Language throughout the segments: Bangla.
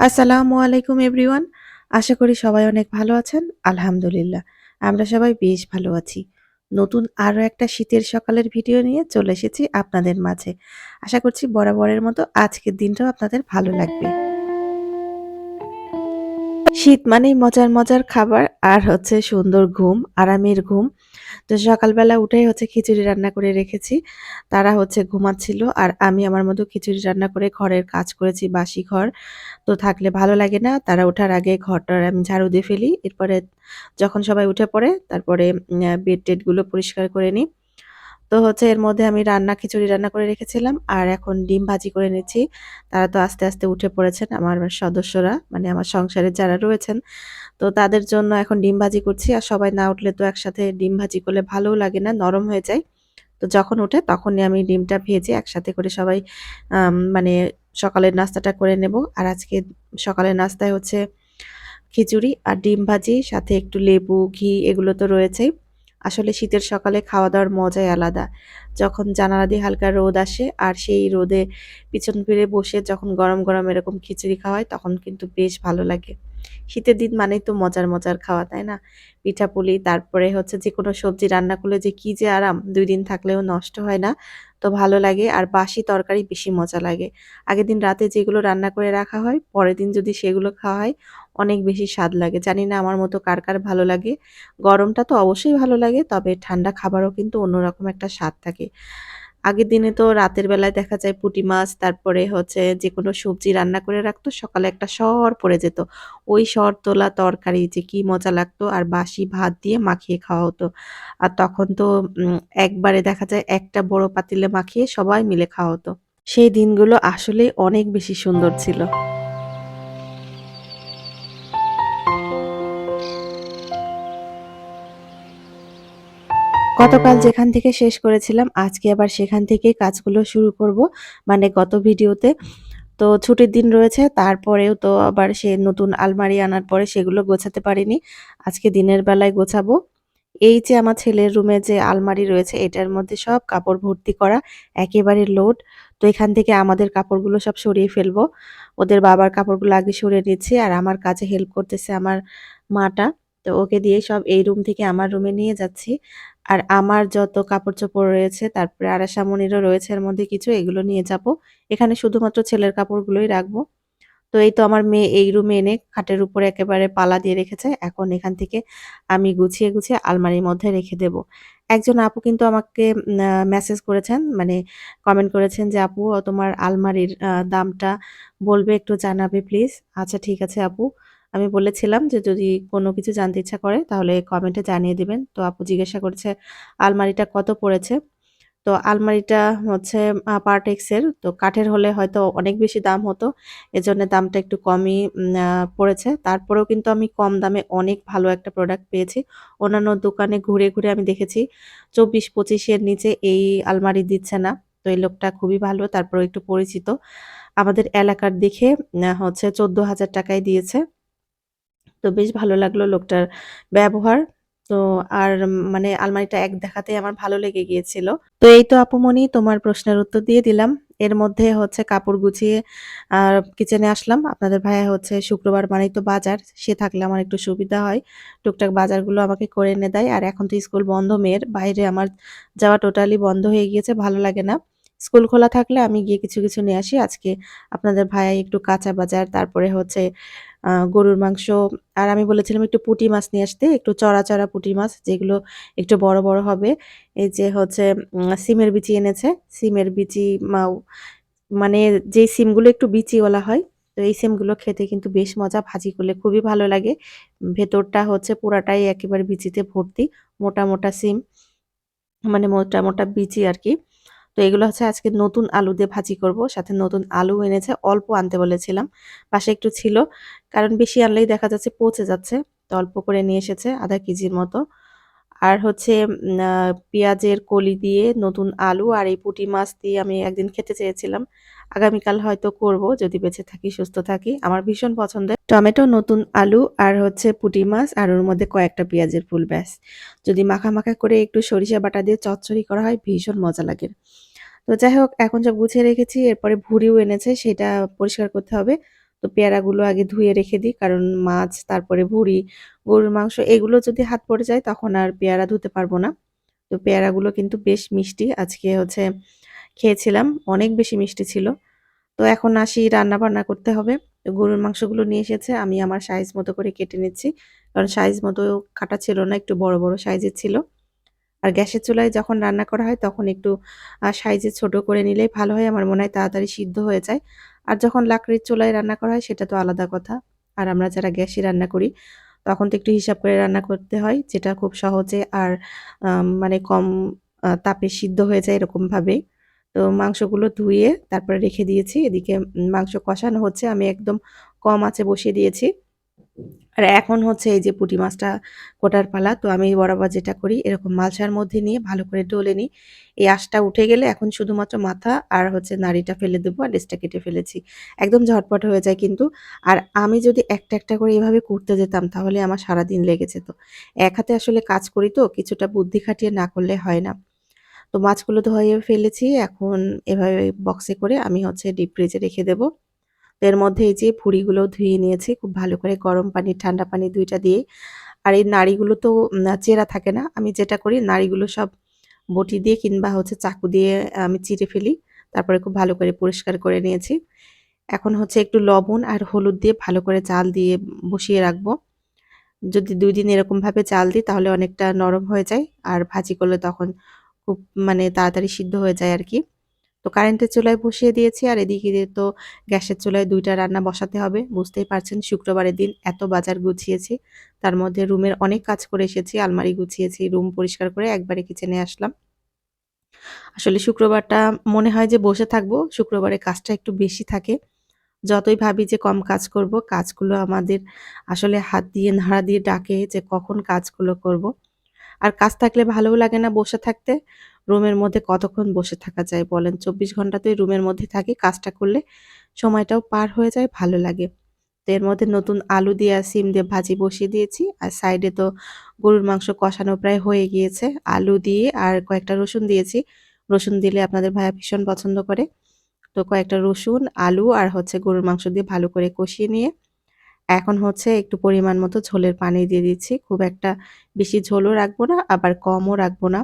আসসালামু আলাইকুম, এভরিওয়ান। আশা করি সবাই অনেক ভালো আছেন। আলহামদুলিল্লাহ, আমরা সবাই বেশ ভালো আছি। নতুন আরও একটা শীতের সকালের ভিডিও নিয়ে চলে এসেছি আপনাদের মাঝে। আশা করছি বরাবরের মতো আজকের দিনটাও আপনাদের ভালো লাগবে। শীত মানেই মজার মজার খাবার, আর হচ্ছে সুন্দর ঘুম, আরামের ঘুম। তো সকালবেলা উঠেই হচ্ছে খিচুড়ি রান্না করে রেখেছি। তারা হচ্ছে ঘুমাচ্ছিল, আর আমি আমার মতো খিচুড়ি রান্না করে ঘরের কাজ করেছি, বাসি ঘর। তো থাকলে ভালো লাগে না, তারা ওঠার আগে ঘরটার আমি ঝাড়ু দিয়ে ফেলি। এরপরে যখন সবাই উঠে পড়ে, তারপরে বেড টেডগুলো পরিষ্কার করে নিই। তো হচ্ছে এর মধ্যে আমি রান্না, খিচুড়ি রান্না করে রেখেছিলাম আর এখন ডিম ভাজি করে নিচ্ছি। তারা তো আস্তে আস্তে উঠে পড়েছেন আমার সদস্যরা মানে আমার সংসারে যারা রয়েছেন। তো তাদের জন্য এখন ডিম ভাজি করছি আর সবাই না উঠলে তো একসাথে ডিম ভাজি করলে ভালোও লাগে না, নরম হয়ে যায়। তো যখন উঠে তখনই আমি ডিমটা ভেজে একসাথে করে সবাই মানে সকালের নাস্তাটা করে নেব। আর আজকে সকালের নাস্তায় হচ্ছে খিচুড়ি আর ডিম ভাজি, সাথে একটু লেবু, ঘি এগুলো তো রয়েছেই। আসলে শীতের সকালে খাওয়া দাওয়ার মজাই আলাদা। যখন জানালা দিয়ে হালকা রোদ আসে আর সেই রোদে পিছন ফিরে বসে যখন গরম গরম এরকম খিচুড়ি খাওয়ায় তখন কিন্তু বেশ ভালো লাগে। শীতের দিন মানেই তো মজার মজার খাওয়া, তাই না? পিঠাপুলি তারপরে হচ্ছে যে কোনো সবজি রান্না করলে যে কি যে আরাম, দুই দিন থাকলেও নষ্ট হয় না। তো ভালো লাগে, আর বাসি তরকারি বেশি মজা লাগে। আগের দিন রাতে যেগুলো রান্না করে রাখা হয়, পরের দিন যদি সেগুলো খাওয়া হয়, অনেক বেশি স্বাদ লাগে। জানি না আমার মতো কার কার ভালো লাগে। গরমটা তো অবশ্যই ভালো লাগে, তবে ঠান্ডা খাবারও কিন্তু অন্যরকম একটা স্বাদ থাকে। আগের দিনে তো রাতের বেলায় দেখা যায় পুটি মাছ, তারপরে হচ্ছে যে কোনো সবজি রান্না করে রাখতো, সকালে একটা শহর পড়ে যেত। ওই শহর তোলা তরকারি যে কি মজা লাগতো, আর বাসি ভাত দিয়ে মাখিয়ে খাওয়া হতো। আর তখন তো একবারে দেখা যায় একটা বড় পাতিলে মাখিয়ে সবাই মিলে খাওয়া হতো। সেই দিনগুলো আসলে অনেক বেশি সুন্দর ছিল। গতকাল যেখান থেকে শেষ করেছিলাম, আজকে আবার সেখান থেকেই কাজগুলো শুরু করব মানে গত ভিডিওতে। তো ছুটির দিন রয়েছে, তারপরেও তো আবার সে নতুন আলমারি আনার পরে সেগুলো গোছাতে পারিনি। আজকে দিনের বেলায় গোছাবো। এই যে আমার ছেলের রুমে যে আলমারি রয়েছে, এটার মধ্যে সব কাপড় ভর্তি করা, একেবারে লোড। তো এখান থেকে আমাদের কাপড়গুলো সব সরিয়ে ফেলব। ওদের বাবার কাপড়গুলো আগে সরিয়ে নিচ্ছি, আর আমার কাজে হেল্প করতেছে আমার মাটা। তো ওকে দিয়ে সব এই রুম থেকে আমার রুমে নিয়ে যাচ্ছি। আর আমার যত কাপড় চোপড় রয়েছে, তারপরে আরাসামনিরও রয়েছে, এর মধ্যে কিছু, এগুলো নিয়ে যাব। এখানে শুধুমাত্র ছেলের কাপড়গুলোই রাখব। তো এই তো আমার মেয়ে এই রুমে এনে খাটের উপরে একেবারে পালা দিয়ে রেখেছে। এখন এখান থেকে আমি গুছিয়ে গুছিয়ে আলমারির মধ্যে রেখে দেব। একজন আপু কিন্তু আমাকে মেসেজ করেছেন মানে কমেন্ট করেছেন যে, আপু, তোমার আলমারির দামটা বলবে, একটু জানাবে প্লিজ আচ্ছা ঠিক আছে আপু। আমি বলেছিলাম যে, যদি কোনো কিছু জানতে ইচ্ছা করে, তাহলে কমেন্টে জানিয়ে দিবেন। তো আপু জিজ্ঞাসা করছে, আলমারিটা কত পড়েছে? তো আলমারিটা হচ্ছে পার্টেক্সের তো কাঠের হলে হয়তো অনেক বেশি দাম হতো, এজন্য দামটা একটু কমই পড়েছে। তারপরেও কিন্তু আমি কম দামে অনেক ভালো একটা প্রোডাক্ট পেয়েছি। অন্যান্য দোকানে ঘুরে ঘুরে আমি দেখেছি, চব্বিশ পঁচিশের নিচে এই আলমারি দিচ্ছে না। তো এই লোকটা খুবই ভালো তারপরে একটু পরিচিত। আমাদের এলাকার দেখে হচ্ছে চোদ্দ হাজার টাকায় দিয়েছে। তো বেশ ভালো লাগল লোকটার ব্যবহার। তো আর মানে আলমারিটা এক দেখাতেই আমার ভালো লেগে গিয়েছিল। তো এই তো আপুমনি তোমার প্রশ্নের উত্তর দিয়ে দিলাম। এর মধ্যে হচ্ছে কাপড় গুছিয়ে আর কিচেনে আসলাম। আপনাদের ভাইয়া হচ্ছে শুক্রবার মানেই তো বাজার, সে থাকলে আমার একটু সুবিধা হয়। টুকটাক বাজারগুলো আমাকে করে এনে দেয়। আর এখন তো স্কুল বন্ধ মেয়ের, বাইরে আমার যাওয়া টোটালি বন্ধ হয়ে গিয়েছে, ভালো লাগে না। স্কুল খোলা থাকলে আমি গিয়ে কিছু কিছু নিয়ে আসি। আজকে আপনাদের ভাইয়া একটু কাঁচা বাজার, তারপরে হচ্ছে গরুর মাংস। আর আমি বলেছিলাম একটু পুঁটি মাছ নিয়ে আসতে, একটু চড়া চড়া পুঁটি মাছ, যেগুলো একটু বড় বড় হবে। এই যে হচ্ছে সিমের বিচি এনেছে, সিমের বিচি মানে যে সিমগুলো একটু বিচিওয়ালা হয়, তো এই সিমগুলো খেতে কিন্তু বেশ মজা, ভাজি করলে খুবই ভালো লাগে। ভেতরটা হচ্ছে পুরাটাই একেবারে বিচিতে ভর্তি, মোটা মোটা সিম মানে মোটা মোটা বিচি আর কি। এগুলো হচ্ছে আজকে নতুন আলু দিয়ে ভাজি করব। সাথে নতুন আলু এনেছে, অল্প আনতে বলেছিলাম। পাশে একটু ছিল, কারণ বেশি আনলেই দেখা যাচ্ছে পচে যাচ্ছে। তো অল্প করে নিয়ে এসেছে আধা কেজির মতো। আর হচ্ছে পেঁয়াজের কলি দিয়ে নতুন আলু আর এই পুঁটি মাছ দিয়ে আমি একদিন খেতে চেয়েছিলাম। আগামীকাল হয়তো করব, যদি বেঁচে থাকি, সুস্থ থাকি। আমার ভীষণ পছন্দের। টমেটো, নতুন আলু আর হচ্ছে পুঁটি মাছ আর ওর মধ্যে কয়েকটা পেঁয়াজের ফুল, ব্যাস। যদি মাখা মাখা করে একটু সরিষা বাটা দিয়ে চচ্চড়ি করা হয়, ভীষণ মজা লাগে। তো যাই হোক, এখন সব গুছিয়ে রেখেছি, এরপরে ভুড়িও এনেছে, সেটা পরিষ্কার করতে হবে। তো পেয়ারাগুলো আগে ধুয়ে রেখে দিই, কারণ মাছ, তারপরে ভুড়ি, গরুর মাংস, এগুলো যদি হাত পড়ে যায়, তখন আর পেয়ারা ধুতে পারব না। তো পেয়ারাগুলো কিন্তু বেশ মিষ্টি, আজকে হচ্ছে খেয়েছিলাম, অনেক বেশি মিষ্টি ছিল। তো এখন আসি রান্না বান্না করতে হবে। গরুর মাংসগুলো নিয়ে এসেছে, আমি আমার সাইজ মতো করে কেটে নিচ্ছি, কারণ সাইজ মতো কাটা ছিল না, একটু বড় বড় সাইজের ছিল। আর গ্যাসের চুলায় যখন রান্না করা হয় তখন একটু সাইজে ছোট করে নিলেই ভালো হয়। আমার মনে হয় তাড়াতাড়ি সিদ্ধ হয়ে যায়। আর যখন লাকড়ির চুলায় রান্না করা হয় সেটা তো আলাদা কথা। আর আমরা যারা গ্যাসে রান্না করি, তখন তো একটু হিসাব করে রান্না করতে হয়, যেটা খুব সহজে আর মানে কম তাপে সিদ্ধ হয়ে যায় এরকমভাবে। তো মাংসগুলো ধুয়ে তারপরে রেখে দিয়েছি। এদিকে মাংস কষানো হচ্ছে। আমি একদম কম আঁচে বসিয়ে দিয়েছি। আর এখন হচ্ছে এই যে পুঁটি মাছটা কোটার পালা, তো আমি বরাবর যেটা করি, এরকম মালসার মধ্যে নিয়ে ভালো করে ডলে নিই। এই আঁশটা উঠে গেলে এখন শুধুমাত্র মাথা আর হচ্ছে নাড়িটা ফেলে দেবো আর লেজটা কেটে ফেলেছি। একদম ঝটপট হয়ে যায় কিন্তু। আর আমি যদি একটা একটা করে এভাবে করতে যেতাম, তাহলে আমার সারাদিন লেগে যেত এক হাতে আসলে কাজ করি তো, কিছুটা বুদ্ধি খাটিয়ে না করলে হয় না। তো মাছগুলো ধুয়ে ফেলেছি, এখন এভাবে বক্সে করে আমি হচ্ছে ডিপ ফ্রিজে রেখে দেবো। এর মধ্যে এই যে ভুড়িগুলো ধুয়ে নিয়েছি, খুব ভালো করে গরম পানি, ঠান্ডা পানি দুইটা দিয়ে। আর এই নাড়িগুলো তো চেরা থাকে না। আমি যেটা করি, নাড়িগুলো সব বটি দিয়ে কিংবা হচ্ছে চাকু দিয়ে আমি চিড়ে ফেলি। তারপরে খুব ভালো করে পরিষ্কার করে নিয়েছি। এখন হচ্ছে একটু লবণ আর হলুদ দিয়ে ভালো করে চাল দিয়ে বসিয়ে রাখব। যদি দুই দিন এরকমভাবে চাল দিই, তাহলে অনেকটা নরম হয়ে যায়। আর ভাজি করলে তখন খুব মানে তাড়াতাড়ি সিদ্ধ হয়ে যায় আর কি। তো কারেন্টের চুলায় বসিয়ে দিয়েছি আর এদিকে তো গ্যাসের চুলায় দুইটা রান্না বসাতে হবে। বুঝতেই পারছেন শুক্রবারের দিন এত বাজার গুছিয়েছি। তার মধ্যে রুমের অনেক কাজ করে এসেছি, আলমারি গুছিয়েছি, রুম পরিষ্কার করে একবারে কিচেনে আসলাম। আসলে শুক্রবারটা মনে হয় যে বসে থাকব, শুক্রবারে কাজটা একটু বেশি থাকে। যতই ভাবি যে কম কাজ করব, কাজগুলো আমাদের আসলে হাত দিয়ে, নাড়া দিয়ে ডাকে যে কখন কাজগুলো করব। আর কাজ থাকলে ভালোও লাগে না বসে থাকতে। রুমের মধ্যে কতক্ষণ বসে থাকা যায় বলেন? চব্বিশ ঘণ্টা তো রুমের মধ্যে থাকি, কাজটা করলে সময়টাও পার হয়ে যায়, ভালো লাগে। তো এর মধ্যে নতুন আলু দিয়ে সিম দিয়ে ভাজি বসিয়ে দিয়েছি। আর সাইডে তো গরুর মাংস কষানো প্রায় হয়ে গিয়েছে। আলু দিয়ে আর কয়েকটা রসুন দিয়েছি। রসুন দিলে আপনাদের ভাইয়া ভীষণ পছন্দ করে। তো কয়েকটা রসুন, আলু আর হচ্ছে গরুর মাংস দিয়ে ভালো করে কষিয়ে নিয়ে এখন হচ্ছে একটু পরিমাণ মতো ঝোলের পানি দিয়ে দিচ্ছি। খুব একটা বেশি ঝোলও রাখব না, আবার কমও রাখব না।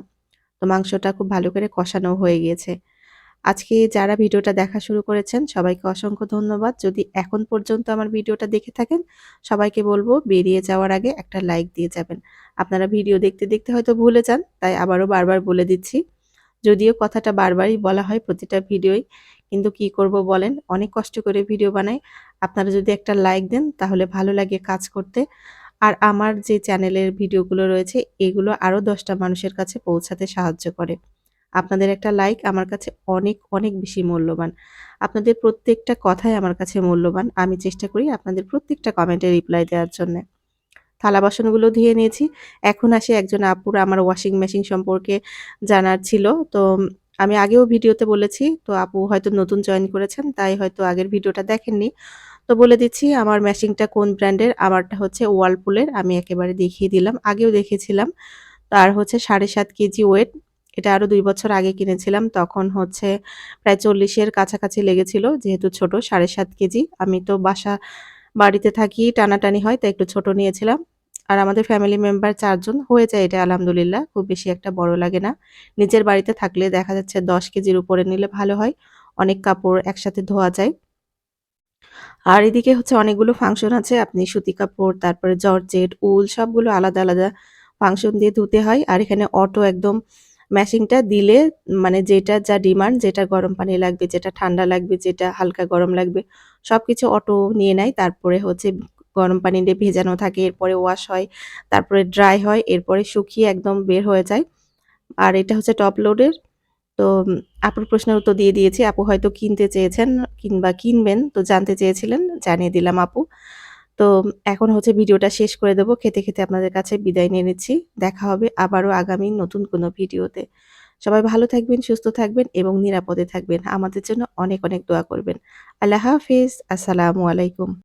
তো মাংসটা খুব ভালো করে কষানো হয়ে গিয়েছে। আজকে যারা ভিডিওটা দেখা শুরু করেছেন, সবাইকে অসংখ্য ধন্যবাদ। যদি এখন পর্যন্ত আমার ভিডিওটা দেখে থাকেন, সবাইকে বলব বেরিয়ে যাওয়ার আগে একটা লাইক দিয়ে যাবেন। আপনারা ভিডিও দেখতে দেখতে হয়তো ভুলে যান, তাই আবারও বারবার বলে দিচ্ছি। যদিও কথাটা বারবারই বলা হয় প্রতিটা ভিডিওই, কিন্তু কি করব বলেন, অনেক কষ্ট করে ভিডিও বানাই। আপনারা যদি একটা লাইক দেন, তাহলে ভালো লাগে কাজ করতে। আর আমার যে চ্যানেলের ভিডিওগুলো রয়েছে, এগুলো আরও দশটা মানুষের কাছে পৌঁছাতে সাহায্য করে। আপনাদের একটা লাইক আমার কাছে অনেক অনেক বেশি মূল্যবান। আপনাদের প্রত্যেকটা কথাই আমার কাছে মূল্যবান। আমি চেষ্টা করি আপনাদের প্রত্যেকটা কমেন্টে রিপ্লাই দেওয়ার জন্য। থালা বাসনগুলো ধুয়ে নিয়েছি। এখন আসে একজন আপুর, আমার ওয়াশিং মেশিন সম্পর্কে জানার ছিল। তো আমি আগেও ভিডিওতে বলেছি, তো আপু হয়তো নতুন জয়েন করেছেন, তাই হয়তো আগের ভিডিওটা দেখেননি। তো বলে দিচ্ছি, আমার মেশিনটা কোন ব্র্যান্ডের? আমারটা হচ্ছে ওয়ালপুলের আমি একেবারে দেখিয়ে দিলাম। আগেও দেখেছিলাম। তার হচ্ছে সাড়ে সাত কেজি ওয়েট। এটা আরও দুই বছর আগে কিনেছিলাম। তখন হচ্ছে প্রায় চল্লিশের কাছাকাছি লেগেছিল, যেহেতু ছোট, সাড়ে সাত কেজি। আমি তো বাসা, বাড়িতে থাকি, টানাটানি হয়, তাই একটু ছোট নিয়েছিলাম। আর আমাদের ফ্যামিলি মেম্বার চারজন হয়ে যায় এটা, আলহামদুলিল্লাহ। খুব বেশি একটা বড় লাগে না। নিজের বাড়িতে থাকলে দেখা যাচ্ছে দশ কেজির উপরে নিলে ভালো হয়। অনেক কাপড় একসাথে ধোয়া যায়। আর এদিকে হচ্ছে অনেকগুলো ফাংশন আছে। আপনি সুতি কাপড়, তারপরে জর্জেট, উল সবগুলো আলাদা আলাদা ফাংশন দিয়ে ধুতে হয়। আর এখানে অটো একদম ম্যাশিংটা দিলে মানে যেটা যা ডিমান্ড যেটা গরম পানি লাগবে, যেটা ঠান্ডা লাগবে, যেটা হালকা গরম লাগবে সব কিছু অটো নিয়ে নেয়। তারপরে হচ্ছে গরম পানি দিয়ে ভেজানো থাকে, এরপরে ওয়াশ হয়, তারপরে ড্রাই হয়, এরপরে শুকিয়ে একদম বের হয়ে যায়। আর এটা হচ্ছে টপ লোডের তো আপুর প্রশ্নের উত্তর দিয়ে দিয়েছি। আপু হয়তো কিনতে চেয়েছেন কিংবা কিনবেন, তো জানতে চেয়েছিলেন, জানিয়ে দিলাম আপু। তো, এখন হচ্ছে ভিডিওটা শেষ করে দেবো। খেতে খেতে আপনাদের কাছে বিদায় নিয়ে নিচ্ছি। দেখা হবে আবারও আগামী নতুন কোনো ভিডিওতে। সবাই ভালো থাকবেন, সুস্থ থাকবেন এবং নিরাপদে থাকবেন। আমাদের জন্য অনেক অনেক দোয়া করবেন। আল্লাহ হাফিজ। আসসালামু আলাইকুম।